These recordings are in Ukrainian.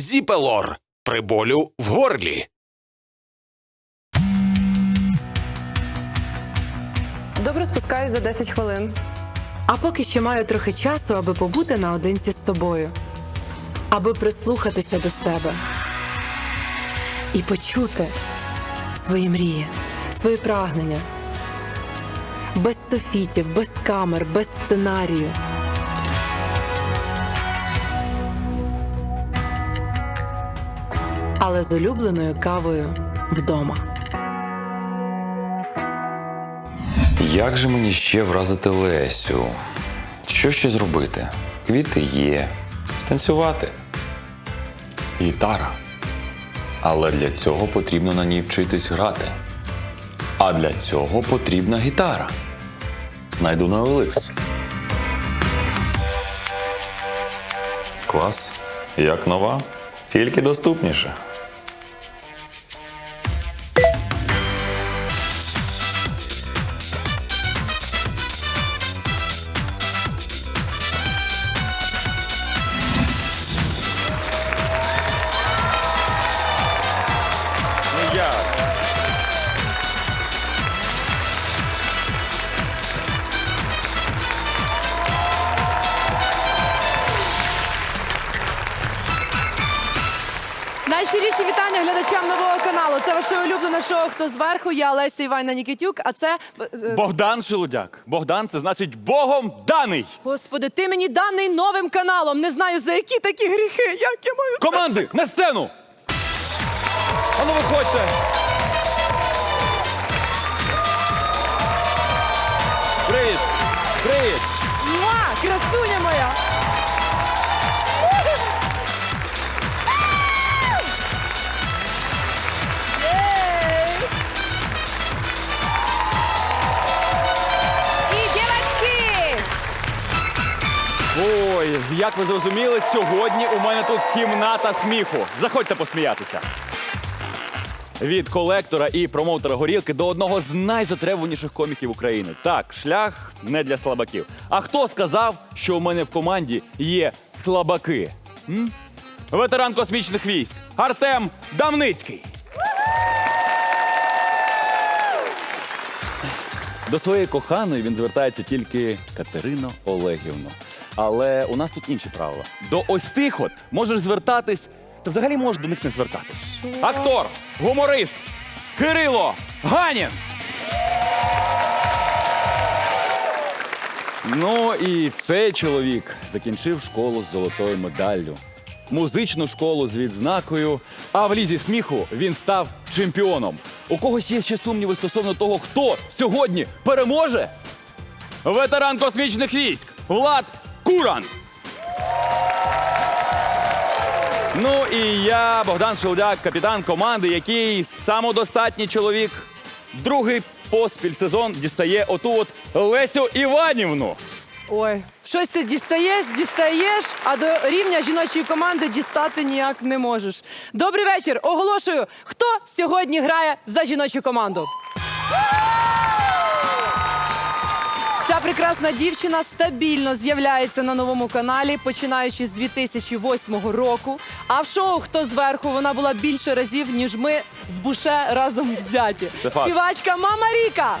Зіпелор при болю в горлі. Добре спускаюсь за 10 хвилин. А поки ще маю трохи часу, аби побути наодинці з собою, аби прислухатися до себе і почути свої мрії, свої прагнення. Без софітів, без камер, без сценарію. Але з улюбленою кавою вдома. Як же мені ще вразити Лесю? Що ще зробити? Квіти є, станцювати. Гітара. Але для цього потрібно на ній вчитись грати. А для цього потрібна гітара. Знайду на OLX. Клас. Як нова, тільки доступніше. Хто зверху? Я Леся Івайна Нікітюк. А це е, е, Богдан Шелудяк. Богдан це значить Богом даний. господи, ти мені даний новим каналом. Не знаю за які такі гріхи. Як я маю Команди на сцену! Ану виходьте! Привіт! Привіт! Муа! Як ви зрозуміли, сьогодні у мене тут кімната сміху. Заходьте посміятися. Від колектора і промоутера горілки до одного з найзатребуваніших коміків України. Так, шлях не для слабаків. А хто сказав, що у мене в команді є слабаки? М? Ветеран космічних військ Артем Дамницький. До своєї коханої він звертається тільки Катерино Олегівно. Але у нас тут інші правила. До ось тих от можеш звертатись, та взагалі можеш до них не звертатись. Актор, гуморист, Кирило Ганін. Ну і цей чоловік закінчив школу з золотою медаллю, музичну школу з відзнакою, а в лізі сміху він став чемпіоном. У когось є ще сумніви стосовно того, хто сьогодні переможе? Ветеран космічних військ Влад Куран. Ну і я, Богдан Шелдяк, капітан команди, який самодостатній чоловік, другий поспіль сезон дістає оту от Лесю Іванівну. Ой, щось ти дістаєш, дістаєш, а до рівня жіночої команди дістати ніяк не можеш. Добрий вечір. Оголошую, хто сьогодні грає за жіночу команду. Прекрасна дівчина стабільно з'являється на новому каналі, починаючи з 2008 року. А в шоу Хто зверху вона була більше разів, ніж ми з Буше разом взяті. Це факт. Співачка Мама Ріка.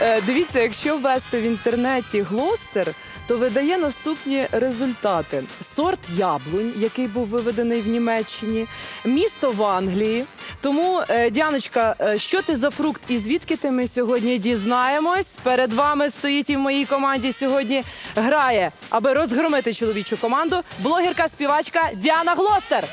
Е, Дивіться, якщо ввести в інтернеті глостер, то видає наступні результати: сорт яблунь, який був виведений в Німеччині, місто в Англії. Тому, е, Діаночка, е, що ти за фрукт і звідки ти ми сьогодні дізнаємось? Перед вами стоїть і в моїй команді сьогодні грає, аби розгромити чоловічу команду. Блогерка, співачка Діана Глостер.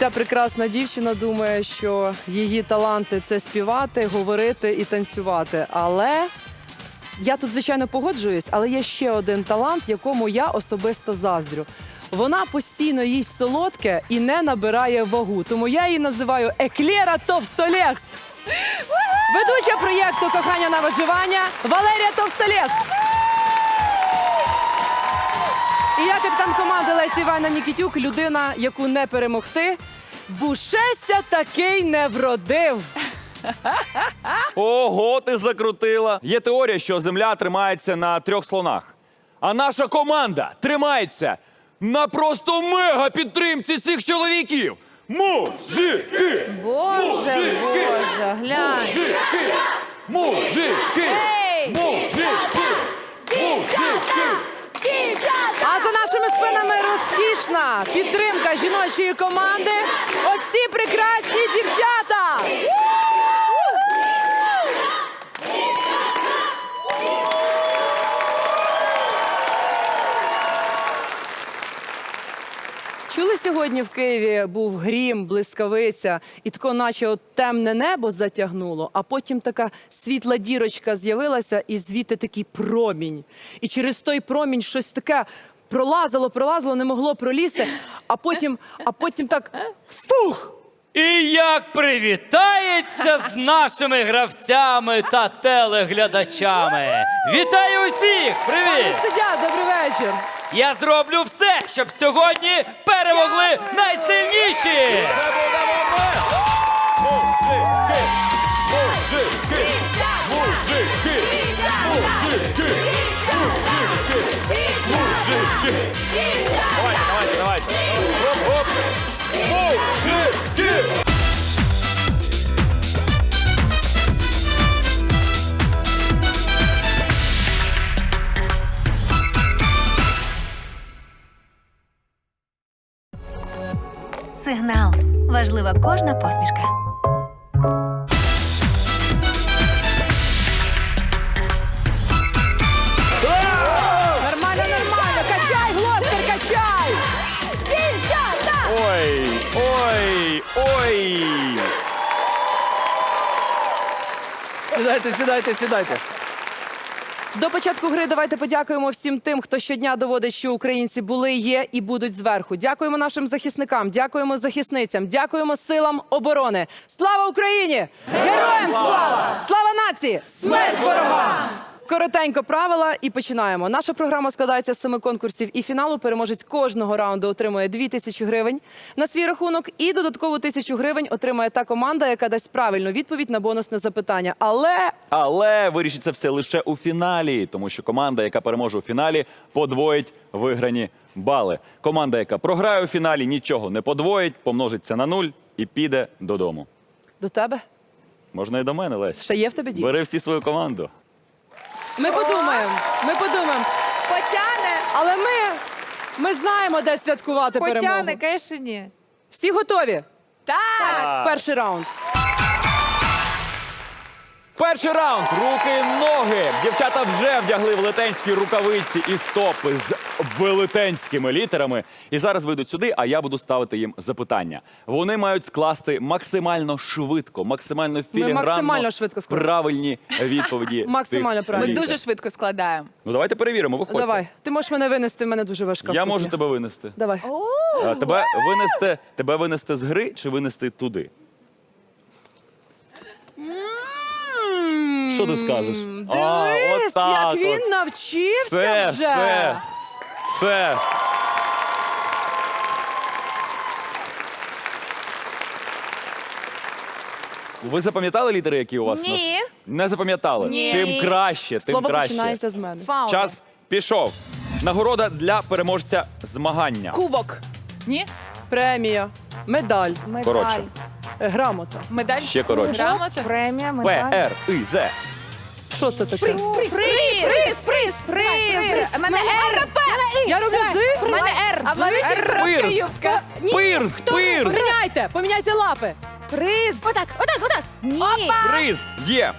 Ця прекрасна дівчина думає, що її таланти це співати, говорити і танцювати. Але я тут, звичайно, погоджуюсь, але є ще один талант, якому я особисто заздрю. Вона постійно їсть солодке і не набирає вагу. Тому я її називаю Еклера Товстолес. Ведуча проєкту Кохання на виживання Валерія Товстолес. І я капітан команди Лесі Івана Нікітюк, людина, яку не перемогти. Бушеся такий не вродив. Ого, ти закрутила. Є теорія, що земля тримається на трьох слонах. А наша команда тримається на просто мега підтримці цих чоловіків. Мужики! Боже, Мужики! Боже, глянь. Мужики! Мужики! Мужики! Мужики! А за нашими спинами розкішна підтримка жіночої команди. Ось ці прекрасні дівчата. Чули сьогодні в Києві був грім, блискавиця, і тако, наче от темне небо затягнуло, а потім така світла дірочка з'явилася, і звідти такий промінь. І через той промінь щось таке пролазило, пролазило, не могло пролізти, а потім, а потім так фух! І як привітається з нашими гравцями та телеглядачами. Вітаю усіх! Привіт! Сидять, добрий вечір. Я зроблю все, щоб сьогодні перемогли найсильніші! Сідайте, сідайте, сідайте. До початку гри давайте подякуємо всім тим, хто щодня доводить, що українці були, є і будуть зверху. Дякуємо нашим захисникам, дякуємо захисницям, дякуємо силам оборони. Слава Україні! Героям слава! Слава нації! Смерть ворогам! Коротенько правила і починаємо. Наша програма складається з семи конкурсів і фіналу. Переможець кожного раунду отримує дві тисячі гривень на свій рахунок, і додаткову тисячу гривень отримає та команда, яка дасть правильну відповідь на бонусне запитання. Але Але вирішиться все лише у фіналі, тому що команда, яка переможе у фіналі, подвоїть виграні бали. Команда, яка програє у фіналі, нічого не подвоїть, помножиться на нуль і піде додому. до тебе Можна і до мене, Лесь. ще є в тебе дім? Бери всі свою команду. Ми подумаємо. Ми подумаємо. Потяне, Але ми, ми знаємо, де святкувати потяне, перемогу. конечно, ні. Всі готові? Так. Перший раунд. Перший раунд. Руки, ноги. Дівчата вже вдягли велетенські рукавиці і стопи з велетенськими літерами. І зараз вийдуть сюди, а я буду ставити їм запитання. Вони мають скласти максимально швидко, максимально філігранно максимально швидко складемо. правильні відповіді. Максимально правильно. літер. Дуже швидко складаємо. Ну давайте перевіримо. Виходьте. Давай. Ти можеш мене винести, в мене дуже важка Я можу тебе винести. Давай. Тебе винести, тебе винести з гри чи винести туди? Що ти скажеш? Дивись, як він навчився Все, вже. все, все. Ви запам'ятали літери, які у вас? Ні. Не запам'ятали? Ні. Тим краще, тим Слово краще. починається з мене. Фауна. Час пішов. Нагорода для переможця змагання. Кубок. Ні? Премія, медаль, Коротше. е, грамота. Медаль. Ще коротше. Грамота. Премія, П, Р, И, З. Що це таке? Приз, приз, приз, приз. У мене Р. Я роблю з. У мене Р. А в мене ще Пирс. Пирс, пирс. Поміняйте, поміняйте лапи. Приз. Отак, отак, отак. Ні. Приз є.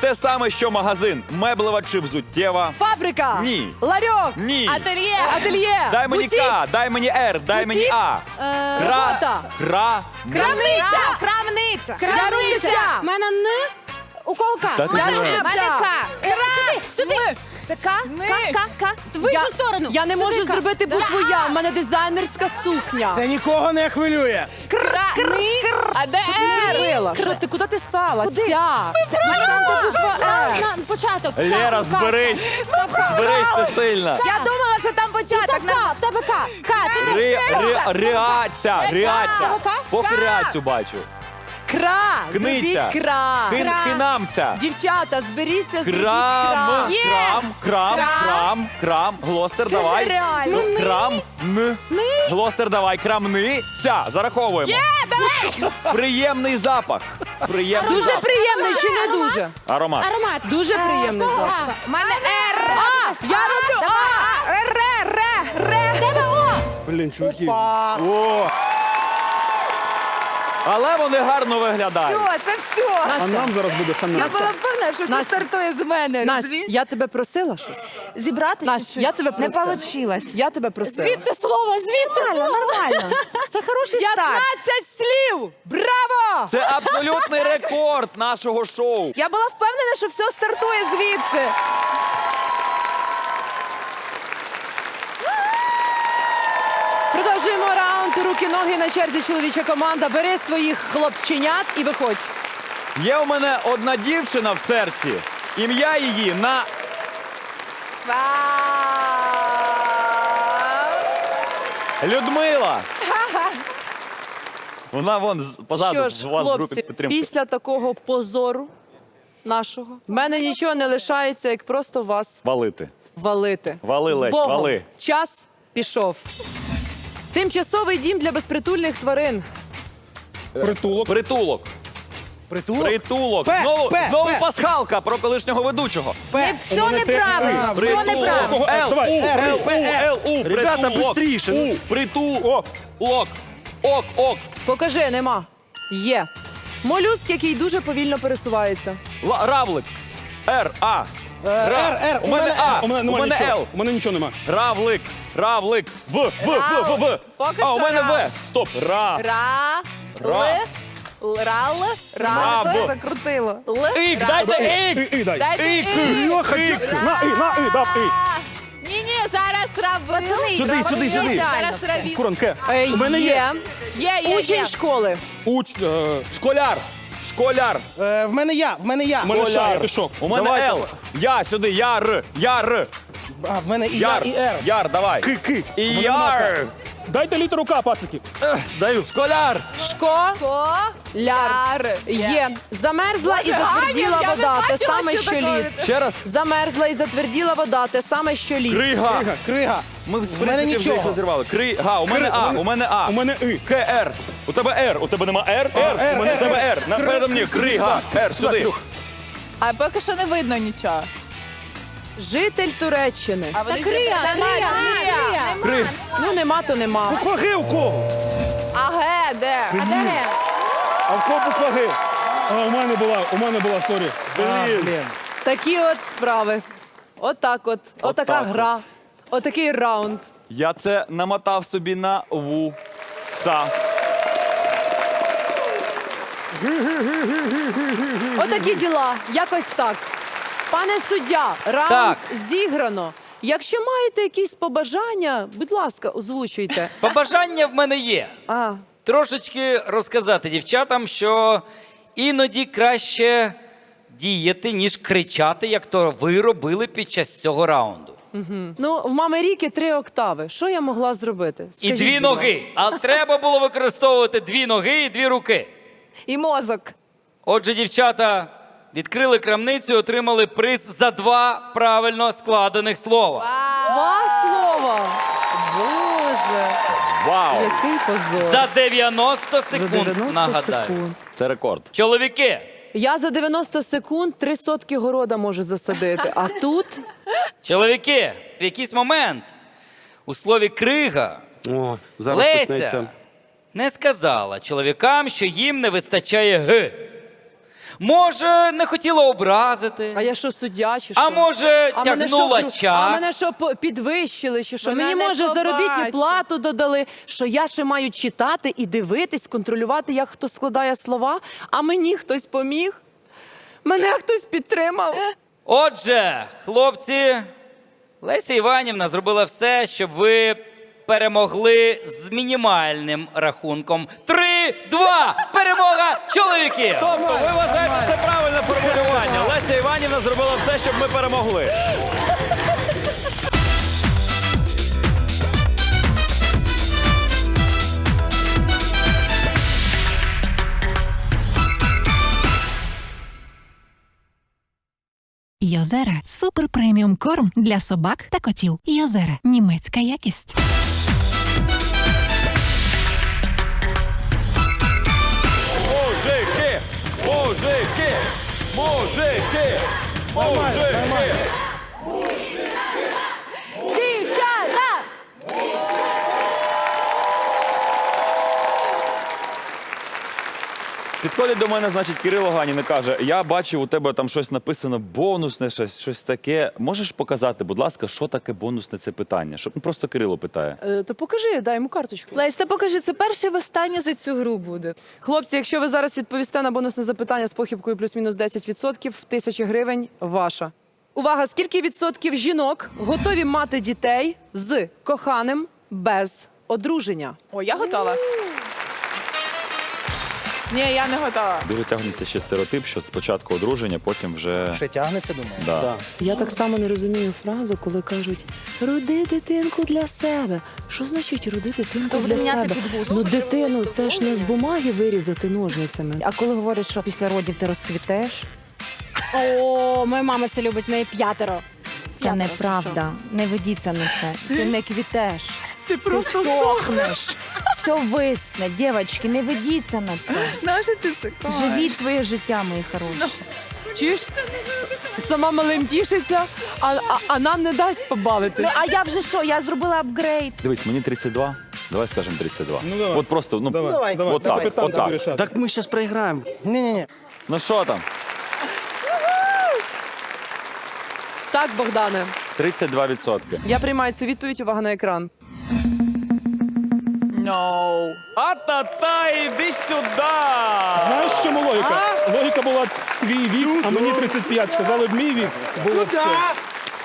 Те саме, що магазин. Меблева чи взуттєва. Фабрика. Ні. Ларьок. Ні. Ательє. Ательє. Дай мені бутік, К, дай мені Р, дай мені А. е, Кра. Робота. Кра. Крамниця. Крамниця. Я роблю мене не. У кого К? Та ти Я знаєш. роблю К. Сюди, сюди. Це К, К, К, К. В Я- іншу сторону. Я не Сюди можу К. зробити букву Я. У мене дизайнерська сукня. Це нікого не хвилює. А де Р? Що ти куди ти стала? Ця. Це там де буква Е. На початок. Лера, зберись. Зберись ти сильно. Я думала, що там початок. К, в тебе К. К, туди. Ри, ри, реаця, реаця. Поки реацю бачу. Кра! Книця. Зробіть кра! Кин, кинамця. Дівчата, зберіться, зробіть Крам, кра! Є. крам, крам, Крам. крам, крам. Глостер, давай. нереально. Ну, Крам, н. Глостер, давай, крамниця. Зараховуємо. Приємний запах. Приємний Дуже запах. приємний чи не дуже? Аромат. Аромат. Дуже приємний запах. У мене Р. А, я роблю! А! Р, Р, Р, Р. Блін, чуваки. О! Але вони гарно виглядають. Все, це все. А нам зараз буде хана. Я була впевнена, що це Настя. стартує з мене. Настя, розумієш? я тебе просила щось? Зібратися? Настя, я тебе Не просила. получилось. Я тебе просила. Звідти слово, звідти слово. Нормально. Це хороший 15 старт. слів! Браво! Це абсолютний рекорд нашого шоу. Я була впевнена, що все стартує звідси. Продовжуємо раунд. Руки-ноги на черзі чоловіча команда. Бери своїх хлопченят і виходь. Є у мене одна дівчина в серці. Ім'я її на Людмила. Вона вон з- позаду Що ж, вас в групі хлопці, підтримки. після такого позору нашого в мене нічого не лишається, як просто вас Валити. валити. Вали, З Лесь, Богом. вали. Час пішов. Тимчасовий дім для безпритульних тварин. Притулок. Притулок. Притулок? Притулок. Пе, знову пе, знову пе. пасхалка про колишнього ведучого. Не все неправильно. Все неправильно. Л, У, Л, У, Л, У. Ребята, Притулок. быстріше. У, притулок. Ок. Ок, ок. Покажи, нема. Є. Молюск, який дуже повільно пересувається. Ла- Равлик. Р, А. Р, Р. У мене А. У мене У мене нічого. Л. У мене нічого нема. Равлик. Равлик. В, В, В, В, В. Поки А, у що мене Рав. В. Стоп. Ра. Ра, Ра. Л, Рал. Раб. Закрутило. Л, Ік, дайте ік. І, і дай. Дайте Ік. ік. На, і, на, і, дав, і. Ні, ні, зараз равили. Сюди, сюди, сюди. Зараз раві. Куранке. Е, У мене є. Є, є, Учень є. школи. Уч, е, Школяр. Школяр. Е, в мене я, в мене я. мене є пішок. У мене Давай, Л. Я сюди. Яр. Яр. А, в мене і я, Яр. і Р. Яр, давай. Ки, ки. І яр. Дайте літеру К, пацики. Даю. Школяр. Шко. Ляр. Є. Замерзла і затверділа я не вода. Те бачила, саме, що що таке. лід. Ще раз. Замерзла і затверділа вода. Те саме, що лід. Крига. Крига. Ми в мене принципі вже їх нічого. розірвали. Крига. У мене А. У мене А. У мене І. КР. У тебе Р. У тебе нема Р? Р. У мене у тебе Р. На- Передо мною. Крига. Р. Сюди. А поки що не видно нічого. Житель Туреччини. А вони Крия, всі- Та крия, крия. ні. Криг. Ну нема, то нема. Буква Г у кого? А ге, де? А де Г? А в кого буква Г? А, у мене була, у мене була, сорі. Блін. Такі от справи. Отак от. Отака Отак от. гра. Отакий раунд. Я це намотав собі на вуса. Отакі діла. Якось так. Пане суддя, раунд Так. зіграно. Якщо маєте якісь побажання, будь ласка, озвучуйте. Побажання в мене є. А, Трошечки розказати дівчатам, що іноді краще діяти, ніж кричати, як то ви робили під час цього раунду. ну в мами Ріки три октави. Що я могла зробити? І Скажіть, дві будь ласка. ноги. А треба було використовувати дві ноги і дві руки. І мозок. Отже, дівчата відкрили крамницю і отримали приз за два правильно складених слова. Два слова. Боже, Вау! який позор. За 90 За секунд, 90 нагадаю. секунд. Це рекорд. Чоловіки, Я за 90 секунд три сотки города можу засадити. А тут чоловіки, в якийсь момент у слові крига О, зараз Леся почнеться. не сказала чоловікам, що їм не вистачає г. Може, не хотіла образити, А я що суддя чи що? а може, А мене тягнула що, час. А мене що по- підвищили, чи що? Вона Мені не може заробітну побачить. плату додали, що я ще маю читати і дивитись, контролювати, як хто складає слова, а мені хтось поміг. Мене хтось підтримав. Отже, хлопці, Леся Іванівна зробила все, щоб ви перемогли з мінімальним рахунком. 3-2! Перемога чоловіків! Тобто ви вважаєте це правильне формулювання. Леся Іванівна зробила все, щоб ми перемогли. Йозера супер преміум корм для собак та котів. Йозера німецька якість. Мужики! Мужики! Підходить до мене, значить, Кирило Ганін і каже: Я бачив, у тебе там щось написано бонусне, щось, щось таке. Можеш показати, будь ласка, що таке бонусне це питання? Щоб ну, просто Кирило питає. Е, то покажи, дай йому карточку. Лесь, та покажи, це перше і востаннє за цю гру буде. Хлопці, якщо ви зараз відповісте на бонусне запитання з похибкою плюс-мінус 10%, тисяча гривень ваша. Увага! Скільки відсотків жінок готові мати дітей з коханим без одруження? О, я готова. Ні, я не готова. Дуже тягнеться ще стереотип, що спочатку одруження, потім вже. Ще тягнеться, думаю. Да. Я так само не розумію фразу, коли кажуть роди дитинку для себе. Що значить роди дитинку для себе? Ну дитину, це ж не з бумаги вирізати ножницями. А коли говорять, що після родів ти розцвітеш, О, моя мама це любить, в неї п'ятеро. це неправда. Не ведіться на це. Ти не квітеш. Ти Ти сохнеш. Все висне. Дівчатки, не ведіться на це. Нащо ти це кажеш? Живіть своє життя, мої хороші. Чуєш? Сама малим тішиться, а, а, а нам не дасть побавитись. Ну, а я вже що? Я зробила апгрейд. Дивись, мені 32. Давай скажемо 32. Ну, давай. От просто, ну, Давай, Давай, давай, от так, Капітан от тобі так. рішати. Так ми зараз проіграємо. Ні-ні-ні. Ну що там? Так, Богдане, 32%. я приймаю цю відповідь. Увага на екран. No. А-та-та, іди сюди! Знаєш, в чому логіка? Логіка була твій вік, а мені 35. Сказали б мій вік. Було все.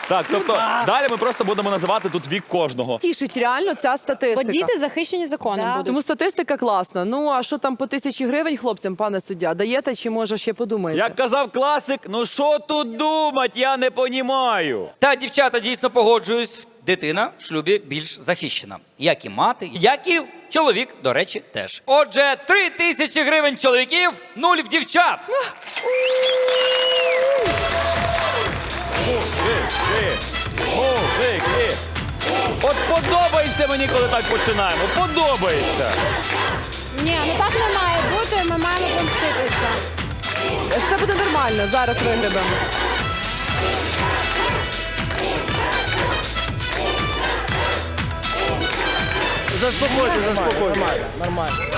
Так, тобто далі ми просто будемо називати тут вік кожного. Тішить реально ця статистика. Бо діти захищені законом будуть. Тому статистика класна. Ну а що там по тисячі гривень хлопцям, пане суддя, даєте чи може ще подумаєте? Як казав класик, ну що тут думать, я не понімаю. Та дівчата дійсно погоджуюсь. Дитина в шлюбі більш захищена, як і мати, як і чоловік, до речі, теж. Отже, три тисячі гривень чоловіків, нуль в дівчат. От подобається мені, коли так починаємо. Подобається. Ні, ну так не має бути, ми маємо помститися. Все буде нормально, зараз вигребемо. Заспокойте, заспокойтесь. Нормально, нормально.